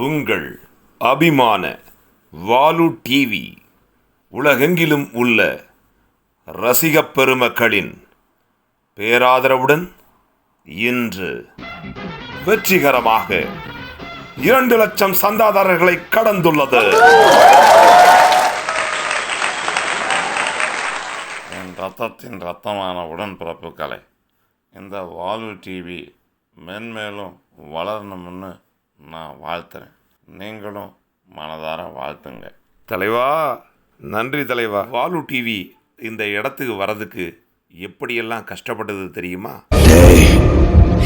உங்கள் அபிமான வாலு டிவி உலகெங்கிலும் உள்ள ரசிகப் பெருமக்களின் பேராதரவுடன் இன்று வெற்றிகரமாக இரண்டு லட்சம் சந்தாதாரர்களை கடந்துள்ளது. என் ரத்தத்தின் ரத்தமான உடன்பிறப்புகளை இந்த வாலு டிவி மென்மேலும் வளரணும்னு நான் வாழ்த்துறேன். நீங்களும் மனதார வாழ்த்துங்க. தலைவா நன்றி தலைவா. வாலு டிவி இந்த இடத்துக்கு வரதுக்கு எப்படியெல்லாம் கஷ்டப்பட்டது தெரியுமா?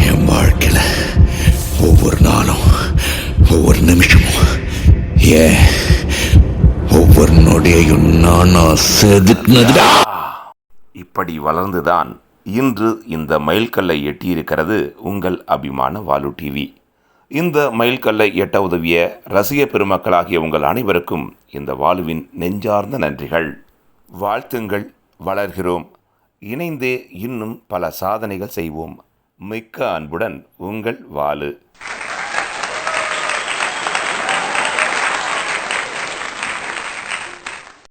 என் வாழ்க்கையில ஒவ்வொரு நாளும் ஒவ்வொரு நிமிஷமும் ஏன் ஒவ்வொரு நொடியையும் நானா செதுக்குனதுடா. இப்படி வளர்ந்துதான் இன்று இந்த மைல்கல்லை எட்டியிருக்கிறது உங்கள் அபிமான வாலு டிவி இந்த மைல்கல்லை எட்ட உதவிய ரசிக பெருமக்களாகிய உங்கள் அனைவருக்கும் இந்த வாழ்வின் நெஞ்சார்ந்த நன்றிகள். வாழ்த்துங்கள் வளர்கிறோம். இணைந்தே இன்னும் பல சாதனைகள் செய்வோம். மிக்க அன்புடன் உங்கள் வாழு